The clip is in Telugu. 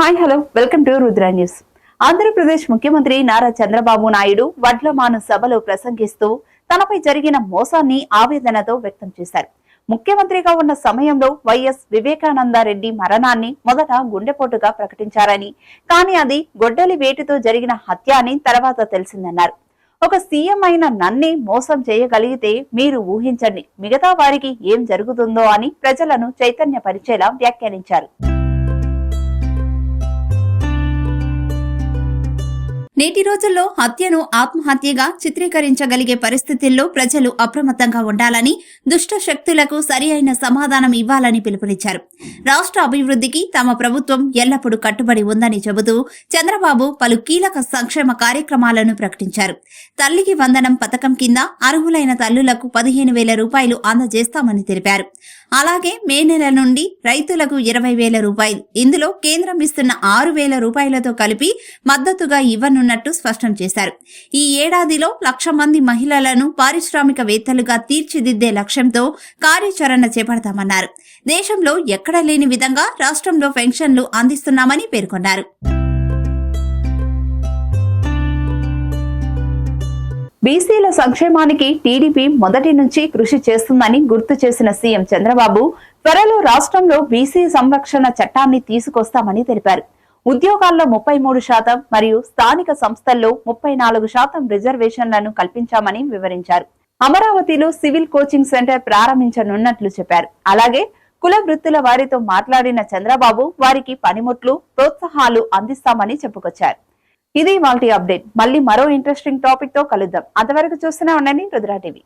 Hi hello. Welcome to Rudra news. Andhra Pradesh ముఖ్యమంత్రి నారా చంద్రబాబు నాయుడు వడ్లమాను సభలో ప్రసంగిస్తూ తనపై జరిగిన మోసాన్ని ఆవేదనతో వ్యక్తం చేశారు. ముఖ్యమంత్రిగా ఉన్న సమయంలో వైఎస్ వివేకానందారెడ్డి మరణాన్ని మొదట గుండెపోటుగా ప్రకటించారని కానీ అది గొడ్డలి వేటితో జరిగిన హత్య అని తర్వాత తెలిసిందన్నారు. ఒక సీఎం అయిన నన్నే మోసం చేయగలిగితే మీరు ఊహించండి మిగతా వారికి ఏం జరుగుతుందో అని ప్రజలను చైతన్యపరిచేలా వ్యాఖ్యానించారు. నేటి రోజుల్లో హత్యను ఆత్మహత్యగా చిత్రీకరించగలిగే పరిస్థితుల్లో ప్రజలు అప్రమత్తంగా ఉండాలని దుష్ట శక్తులకు సరి అయిన సమాధానం ఇవ్వాలని పిలుపునిచ్చారు. రాష్ట్ర అభివృద్ధికి తమ ప్రభుత్వం ఎల్లప్పుడూ కట్టుబడి ఉందని చెబుతూ చంద్రబాబు పలు కీలక సంక్షేమ కార్యక్రమాలను ప్రకటించారు. తల్లికి వందనం పథకం కింద అర్హులైన తల్లులకు పదిహేను వేల రూపాయలు అందజేస్తామని తెలిపారు. అలాగే మే నెల నుండి రైతులకు ఇరవై వేల రూపాయలు ఇందులో కేంద్రం ఇస్తున్న ఆరు వేల రూపాయలతో కలిపి మద్దతుగా ఇవ్వనున్నట్టు స్పష్టం చేశారు. ఈ ఏడాదిలో లక్ష మంది మహిళలను పారిశ్రామికవేత్తలుగా తీర్చిదిద్దే లక్ష్యంతో కార్యాచరణ చేపడతామన్నారు. దేశంలో ఎక్కడ లేని విధంగా రాష్ట్రంలో పెన్షన్లు అందిస్తున్నామని పేర్కొన్నారు. బీసీల సంక్షేమానికి టీడీపీ మొదటి నుంచి కృషి చేస్తుందని గుర్తు చేసిన సీఎం చంద్రబాబు త్వరలో రాష్ట్రంలో బీసీ సంరక్షణ చట్టాన్ని తీసుకొస్తామని తెలిపారు. ఉద్యోగాల్లో ముప్పై మూడు శాతం మరియు స్థానిక సంస్థల్లో ముప్పై నాలుగు శాతం రిజర్వేషన్లను కల్పించామని వివరించారు. అమరావతిలో సివిల్ కోచింగ్ సెంటర్ ప్రారంభించనున్నట్లు చెప్పారు. అలాగే కుల వృత్తుల వారితో మాట్లాడిన చంద్రబాబు వారికి పనిముట్లు ప్రోత్సాహాలు అందిస్తామని చెప్పుకొచ్చారు. ఇది వాళ్ళ అప్డేట్. మళ్ళీ మరో ఇంట్రెస్టింగ్ టాపిక్తో కలుద్దాం. అంతవరకు చూస్తూనే ఉండండి రుద్రా టీవీ.